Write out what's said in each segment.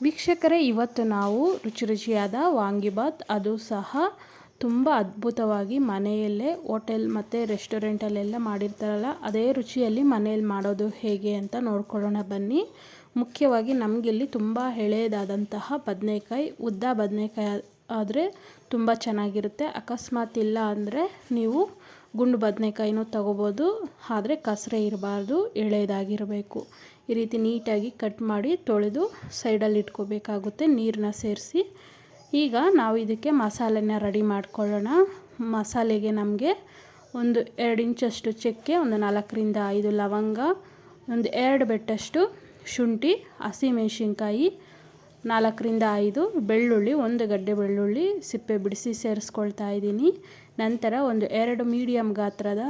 ವೀಕ್ಷಕರೇ, ಇವತ್ತು ನಾವು ರುಚಿ ರುಚಿಯಾದ ವಾಂಗಿಬಾತ್ ಅದು ಸಹ ತುಂಬ ಅದ್ಭುತವಾಗಿ ಮನೆಯಲ್ಲೇ, ಹೋಟೆಲ್ ಮತ್ತು ರೆಸ್ಟೋರೆಂಟಲ್ಲೆಲ್ಲ ಮಾಡಿರ್ತಾರಲ್ಲ, ಅದೇ ರುಚಿಯಲ್ಲಿ ಮನೆಯಲ್ಲಿ ಮಾಡೋದು ಹೇಗೆ ಅಂತ ನೋಡ್ಕೊಳ್ಳೋಣ ಬನ್ನಿ. ಮುಖ್ಯವಾಗಿ ನಮಗಿಲ್ಲಿ ತುಂಬ ಎಳೆಯದಾದಂತಹ ಬದನೆಕಾಯಿ, ಉದ್ದ ಬದನೆಕಾಯಿ ಆದರೆ ತುಂಬ ಚೆನ್ನಾಗಿರುತ್ತೆ. ಅಕಸ್ಮಾತ್ ಇಲ್ಲ ಅಂದರೆ ನೀವು ಗುಂಡು ಬದನೆಕಾಯಿನೂ ತಗೋಬೋದು, ಆದರೆ ಕಸರೆ ಇರಬಾರ್ದು, ಎಳೆಯದಾಗಿರಬೇಕು. ಈ ರೀತಿ ನೀಟಾಗಿ ಕಟ್ ಮಾಡಿ ತೊಳೆದು ಸೈಡಲ್ಲಿ ಇಟ್ಕೋಬೇಕಾಗುತ್ತೆ ನೀರನ್ನ ಸೇರಿಸಿ. ಈಗ ನಾವು ಇದಕ್ಕೆ ಮಸಾಲೆನ ರೆಡಿ ಮಾಡ್ಕೊಳ್ಳೋಣ. ಮಸಾಲೆಗೆ ನಮಗೆ ಒಂದು ಎರಡು ಇಂಚಷ್ಟು ಚಕ್ಕೆ, ಒಂದು ನಾಲ್ಕರಿಂದ ಐದು ಲವಂಗ, ಒಂದು ಎರಡು ಬೆಟ್ಟಷ್ಟು ಶುಂಠಿ ಹಸಿಮೆಣ್ಸಿನ್ಕಾಯಿ ನಾಲ್ಕರಿಂದ ಐದು ಬೆಳ್ಳುಳ್ಳಿ, ಒಂದು ಗಡ್ಡೆ ಬೆಳ್ಳುಳ್ಳಿ, ಸಿಪ್ಪೆ ಬಿಡಿಸಿ ಸೇರಿಸ್ಕೊಳ್ತಾ ಇದ್ದೀನಿ. ನಂತರ ಒಂದು ಎರಡು ಮೀಡಿಯಮ್ ಗಾತ್ರದ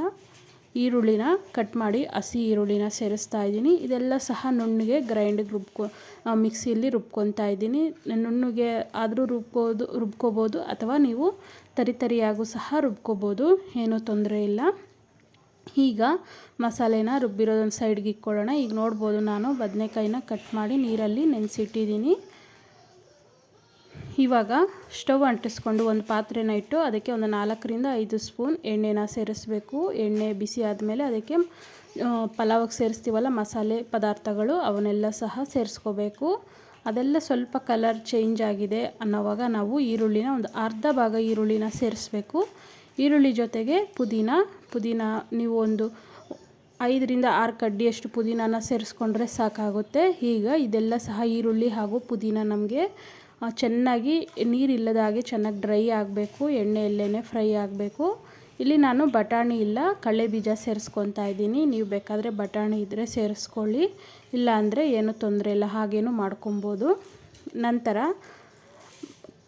ಈರುಳ್ಳಿನ ಕಟ್ ಮಾಡಿ ಹಸಿ ಈರುಳ್ಳಿನ ಸೇರಿಸ್ತಾ ಇದ್ದೀನಿ. ಇದೆಲ್ಲ ಸಹ ನುಣ್ಣಗೆ ಗ್ರೈಂಡಿಗೆ ರುಬ್ಕೊ ಮಿಕ್ಸಿಯಲ್ಲಿ ರುಬ್ಕೊತಾ ಇದ್ದೀನಿ. ನುಣ್ಣಗೆ ಆದರೂ ರುಬ್ಬೋದು, ರುಬ್ಕೋಬೋದು ಅಥವಾ ನೀವು ತರಿತರಿಯಾಗೂ ಸಹ ರುಬ್ಕೋಬೋದು. ಏನೂ ತೊಂದರೆ ಇಲ್ಲ. ಈಗ ಮಸಾಲೆನ ರುಬ್ಬಿರೋದೊಂದು ಸೈಡ್ಗೆ ಇಕ್ಕೊಳ್ಳೋಣ. ಈಗ ನೋಡ್ಬೋದು ನಾನು ಬದನೆಕಾಯಿನ ಕಟ್ ಮಾಡಿ ನೀರಲ್ಲಿ ನೆನೆಸಿಟ್ಟಿದ್ದೀನಿ. ಇವಾಗ ಸ್ಟವ್ ಅಂಟಿಸ್ಕೊಂಡು ಒಂದು ಪಾತ್ರೆನ ಇಟ್ಟು ಅದಕ್ಕೆ ಒಂದು ನಾಲ್ಕರಿಂದ ಐದು ಸ್ಪೂನ್ ಎಣ್ಣೆನ ಸೇರಿಸ್ಬೇಕು. ಎಣ್ಣೆ ಬಿಸಿ ಆದಮೇಲೆ ಅದಕ್ಕೆ ಪಲಾವಿಗೆ ಸೇರಿಸ್ತೀವಲ್ಲ, ಮಸಾಲೆ ಪದಾರ್ಥಗಳು, ಅವನ್ನೆಲ್ಲ ಸಹ ಸೇರಿಸ್ಕೋಬೇಕು. ಅದೆಲ್ಲ ಸ್ವಲ್ಪ ಕಲರ್ ಚೇಂಜ್ ಆಗಿದೆ ಅನ್ನೋವಾಗ ನಾವು ಈರುಳ್ಳಿನ ಒಂದು ಅರ್ಧ ಭಾಗ ಈರುಳ್ಳಿನ ಸೇರಿಸ್ಬೇಕು. ಈರುಳ್ಳಿ ಜೊತೆಗೆ ಪುದೀನ ಪುದೀನ ನೀವು ಒಂದು ಐದರಿಂದ ಆರು ಕಡ್ಡಿಯಷ್ಟು ಪುದೀನಾನ ಸೇರಿಸ್ಕೊಂಡ್ರೆ ಸಾಕಾಗುತ್ತೆ. ಈಗ ಇದೆಲ್ಲ ಸಹ ಈರುಳ್ಳಿ ಹಾಗೂ ಪುದೀನ ನಮಗೆ ಚೆನ್ನಾಗಿ ನೀರಿಲ್ಲದ ಹಾಗೆ ಚೆನ್ನಾಗಿ ಡ್ರೈ ಆಗಬೇಕು ಎಣ್ಣೆಯಲ್ಲೇ ಫ್ರೈ ಆಗಬೇಕು. ಇಲ್ಲಿ ನಾನು ಬಟಾಣಿ ಇಲ್ಲ ಕಳೆ ಬೀಜ ಸೇರಿಸ್ಕೊತಾ ಇದ್ದೀನಿ. ನೀವು ಬೇಕಾದರೆ ಬಟಾಣಿ ಇದ್ದರೆ ಸೇರಿಸ್ಕೊಳ್ಳಿ, ಇಲ್ಲ ಅಂದರೆ ಏನೂ ತೊಂದರೆ ಇಲ್ಲ, ಹಾಗೇನು ಮಾಡ್ಕೊಬೋದು. ನಂತರ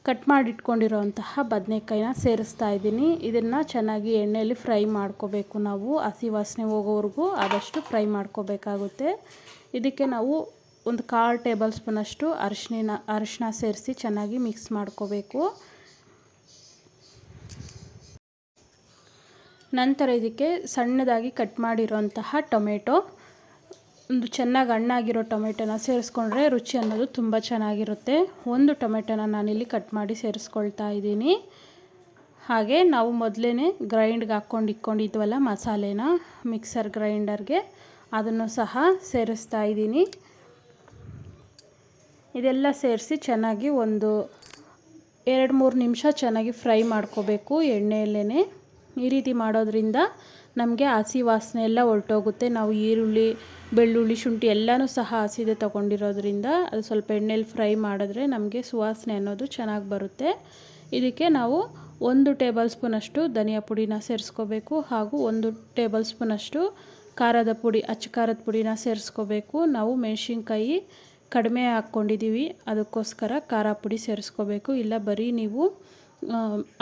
ಕಟ್ ಮಾಡಿಟ್ಕೊಂಡಿರೋಂತಹ ಬದನೆಕಾಯಿನ ಸೇರಿಸ್ತಾ ಇದ್ದೀನಿ. ಇದನ್ನು ಚೆನ್ನಾಗಿ ಎಣ್ಣೆಯಲ್ಲಿ ಫ್ರೈ ಮಾಡ್ಕೋಬೇಕು ನಾವು. ಹಸಿ ವಾಸನೆ ಹೋಗೋವರೆಗೂ ಆದಷ್ಟು ಫ್ರೈ ಮಾಡ್ಕೋಬೇಕಾಗುತ್ತೆ. ಇದಕ್ಕೆ ನಾವು ಒಂದು ಕಾಲು ಟೇಬಲ್ ಸ್ಪೂನಷ್ಟು ಅರಿಶಿನ ಅರಿಶಿನ ಸೇರಿಸಿ ಚೆನ್ನಾಗಿ ಮಿಕ್ಸ್ ಮಾಡ್ಕೋಬೇಕು. ನಂತರ ಇದಕ್ಕೆ ಸಣ್ಣದಾಗಿ ಕಟ್ ಮಾಡಿರೋಂತಹ ಟೊಮೆಟೊ. ಒಂದು ಚೆನ್ನಾಗಿ ಹಣ್ಣಾಗಿರೋ ಟೊಮೆಟೊನ ಸೇರಿಸ್ಕೊಂಡ್ರೆ ರುಚಿ ಅನ್ನೋದು ತುಂಬ ಚೆನ್ನಾಗಿರುತ್ತೆ. ಒಂದು ಟೊಮೆಟೊನ ನಾನಿಲ್ಲಿ ಕಟ್ ಮಾಡಿ ಸೇರಿಸ್ಕೊಳ್ತಾ ಇದ್ದೀನಿ. ಹಾಗೆ ನಾವು ಮೊದಲೇ ಗ್ರೈಂಡ್ಗೆ ಹಾಕ್ಕೊಂಡು ಇಟ್ಕೊಂಡಿದ್ವಲ್ಲ ಮಸಾಲೆನ, ಮಿಕ್ಸರ್ ಗ್ರೈಂಡರ್ಗೆ, ಅದನ್ನು ಸಹ ಸೇರಿಸ್ತಾ ಇದ್ದೀನಿ. ಇದೆಲ್ಲ ಸೇರಿಸಿ ಚೆನ್ನಾಗಿ ಒಂದು ಎರಡು ಮೂರು ನಿಮಿಷ ಚೆನ್ನಾಗಿ ಫ್ರೈ ಮಾಡ್ಕೋಬೇಕು ಎಣ್ಣೆಯಲ್ಲೇ ಈ ರೀತಿ ಮಾಡೋದ್ರಿಂದ ನಮಗೆ ಹಸಿ ವಾಸನೆ ಎಲ್ಲ ಹೊರಟೋಗುತ್ತೆ. ನಾವು ಈರುಳ್ಳಿ, ಬೆಳ್ಳುಳ್ಳಿ, ಶುಂಠಿ ಎಲ್ಲನೂ ಸಹ ಹಸಿದೆ ತೊಗೊಂಡಿರೋದ್ರಿಂದ ಅದು ಸ್ವಲ್ಪ ಎಣ್ಣೆಯಲ್ಲಿ ಫ್ರೈ ಮಾಡಿದ್ರೆ ನಮಗೆ ಸುವಾಸನೆ ಅನ್ನೋದು ಚೆನ್ನಾಗಿ ಬರುತ್ತೆ. ಇದಕ್ಕೆ ನಾವು ಒಂದು ಟೇಬಲ್ ಸ್ಪೂನಷ್ಟು ಧನಿಯಾ ಪುಡಿನ ಸೇರಿಸ್ಕೋಬೇಕು ಹಾಗೂ ಒಂದು ಟೇಬಲ್ ಸ್ಪೂನಷ್ಟು ಖಾರದ ಪುಡಿ, ಅಚ್ಚ ಖಾರದ ಪುಡಿನ ಸೇರಿಸ್ಕೋಬೇಕು. ನಾವು ಮೆಣಸಿನ್ಕಾಯಿ ಕಡಿಮೆ ಹಾಕ್ಕೊಂಡಿದ್ದೀವಿ. ಅದಕ್ಕೋಸ್ಕರ ಖಾರ ಪುಡಿ ಸೇರಿಸ್ಕೋಬೇಕು. ಇಲ್ಲ ಬರೀ ನೀವು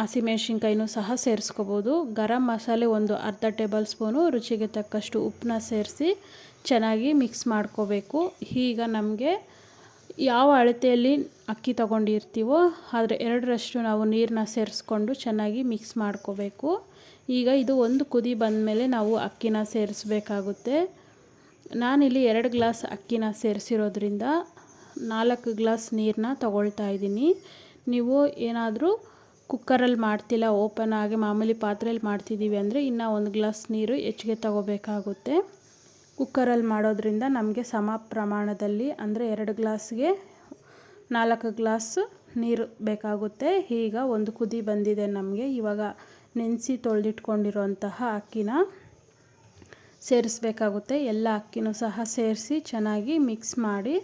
ಹಸಿಮೆಣ್ಸಿನ್ಕಾಯಿನೂ ಸಹ ಸೇರಿಸ್ಕೋಬೋದು. ಗರಂ ಮಸಾಲೆ ಒಂದು ಅರ್ಧ ಟೇಬಲ್ ಸ್ಪೂನು, ರುಚಿಗೆ ತಕ್ಕಷ್ಟು ಉಪ್ಪನ್ನ ಸೇರಿಸಿ ಚೆನ್ನಾಗಿ ಮಿಕ್ಸ್ ಮಾಡ್ಕೋಬೇಕು. ಈಗ ನಮಗೆ ಯಾವ ಅಳತೆಯಲ್ಲಿ ಅಕ್ಕಿ ತೊಗೊಂಡಿರ್ತೀವೋ ಆದರೆ ಎರಡರಷ್ಟು ನಾವು ನೀರನ್ನ ಸೇರಿಸ್ಕೊಂಡು ಚೆನ್ನಾಗಿ ಮಿಕ್ಸ್ ಮಾಡ್ಕೋಬೇಕು. ಈಗ ಇದು ಒಂದು ಕುದಿ ಬಂದಮೇಲೆ ನಾವು ಅಕ್ಕಿನ ಸೇರಿಸ್ಬೇಕಾಗುತ್ತೆ. ನಾನಿಲ್ಲಿ ಎರಡು ಗ್ಲಾಸ್ ಅಕ್ಕಿನ ಸೇರಿಸಿರೋದ್ರಿಂದ ನಾಲ್ಕು ಗ್ಲಾಸ್ ನೀರನ್ನ ತಗೊಳ್ತಾ ಇದ್ದೀನಿ. ನೀವು ಏನಾದರೂ ಕುಕ್ಕರಲ್ಲಿ ಮಾಡ್ತಿಲ್ಲ, ಓಪನ್ ಆಗಿ ಮಾಮೂಲಿ ಪಾತ್ರೆಯಲ್ಲಿ ಮಾಡ್ತಿದ್ದೀವಿ ಅಂದರೆ ಇನ್ನೂ ಒಂದು ಗ್ಲಾಸ್ ನೀರು ಹೆಚ್ಚಿಗೆ ತಗೋಬೇಕಾಗುತ್ತೆ. ಕುಕ್ಕರಲ್ಲಿ ಮಾಡೋದ್ರಿಂದ ನಮಗೆ ಸಮ ಪ್ರಮಾಣದಲ್ಲಿ ಅಂದರೆ ಎರಡು ಗ್ಲಾಸ್ಗೆ ನಾಲ್ಕು ಗ್ಲಾಸ್ ನೀರು ಬೇಕಾಗುತ್ತೆ. ಈಗ ಒಂದು ಕುದಿ ಬಂದಿದೆ ನಮಗೆ. ಇವಾಗ ನೆನೆಸಿ ತೊಳೆದಿಟ್ಕೊಂಡಿರುವಂತಹ ಅಕ್ಕಿನ ಸೇರಿಸ್ಬೇಕಾಗುತ್ತೆ. ಎಲ್ಲ ಅಕ್ಕಿನೂ ಸಹ ಸೇರಿಸಿ ಚೆನ್ನಾಗಿ ಮಿಕ್ಸ್ ಮಾಡಿ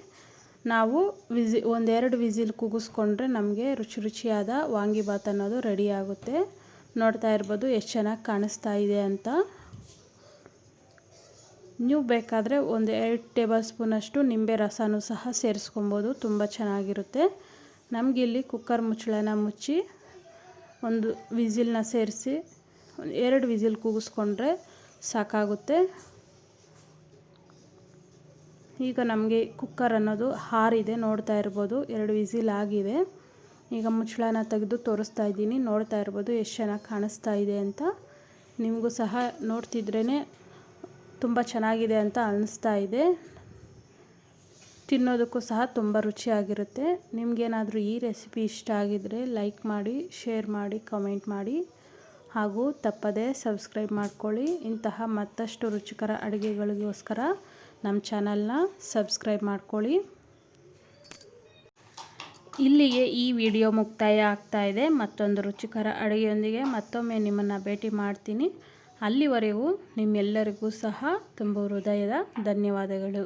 ನಾವು ವಿಸಿ, ಒಂದೆರಡು ವಿಸಿಲ್ ಕೂಗಿಸ್ಕೊಂಡ್ರೆ ನಮಗೆ ರುಚಿ ರುಚಿಯಾದ ವಾಂಗಿಬಾತ್ ಅನ್ನೋದು ರೆಡಿ ಆಗುತ್ತೆ. ನೋಡ್ತಾ ಇರ್ಬೋದು ಎಷ್ಟು ಚೆನ್ನಾಗಿ ಕಾಣಿಸ್ತಾ ಇದೆ ಅಂತ. ನೀವು ಬೇಕಾದರೆ ಒಂದು ಎರಡು ಟೇಬಲ್ ಸ್ಪೂನಷ್ಟು ನಿಂಬೆ ರಸನೂ ಸಹ ಸೇರಿಸ್ಕೊಬೋದು, ತುಂಬ ಚೆನ್ನಾಗಿರುತ್ತೆ. ನಮಗಿಲ್ಲಿ ಕುಕ್ಕರ್ ಮುಚ್ಚಳನ ಮುಚ್ಚಿ ಒಂದು ವಿಸಿಲ್ನ ಸೇರಿಸಿ ಎರಡು ವಿಸಿಲ್ ಕೂಗಿಸ್ಕೊಂಡ್ರೆ ಸಾಕಾಗುತ್ತೆ. ಈಗ ನಮಗೆ ಕುಕ್ಕರ್ ಅನ್ನೋದು ಹಾರಿದೆ, ನೋಡ್ತಾ ಇರ್ಬೋದು. ಎರಡು ವಿಸಿಲ್ ಆಗಿದೆ. ಈಗ ಮುಚ್ಚಳನ ತೆಗೆದು ತೋರಿಸ್ತಾ ಇದ್ದೀನಿ. ನೋಡ್ತಾ ಇರ್ಬೋದು, ಎಷ್ಟು ಚೆನ್ನಾಗಿ ಕಾಣಿಸ್ತಾ ಇದೆ ಅಂತ. ನಿಮಗೂ ಸಹ ನೋಡ್ತಿದ್ರೇ ತುಂಬ ಚೆನ್ನಾಗಿದೆ ಅಂತ ಅನ್ನಿಸ್ತಾ ಇದೆ. ತಿನ್ನೋದಕ್ಕೂ ಸಹ ತುಂಬ ರುಚಿಯಾಗಿರುತ್ತೆ. ನಿಮಗೇನಾದರೂ ಈ ರೆಸಿಪಿ ಇಷ್ಟ ಆಗಿದರೆ ಲೈಕ್ ಮಾಡಿ ಶೇರ್ ಮಾಡಿ ಕಮೆಂಟ್ ಮಾಡಿ. ಹಾಗೂ ತಪ್ಪದೇ ಸಬ್ಸ್ಕ್ರೈಬ್ ಮಾಡ್ಕೊಳ್ಳಿ. ಇಂತಹ ಮತ್ತಷ್ಟು ರುಚಿಕರ ಅಡುಗೆಗಳಿಗೋಸ್ಕರ ನಮ್ಮ ಚಾನಲ್ನ ಸಬ್ಸ್ಕ್ರೈಬ್ ಮಾಡ್ಕೊಳ್ಳಿ. ಇಲ್ಲಿಗೆ ಈ ವಿಡಿಯೋ ಮುಕ್ತಾಯ ಆಗ್ತಾ ಇದೆ. ಮತ್ತೊಂದು ರುಚಿಕರ ಅಡುಗೆಯೊಂದಿಗೆ ಮತ್ತೊಮ್ಮೆ ನಿಮ್ಮನ್ನು ಭೇಟಿ ಮಾಡ್ತೀನಿ. ಅಲ್ಲಿವರೆಗೂ ನಿಮ್ಮೆಲ್ಲರಿಗೂ ಸಹ ತುಂಬ ಹೃದಯದ ಧನ್ಯವಾದಗಳು.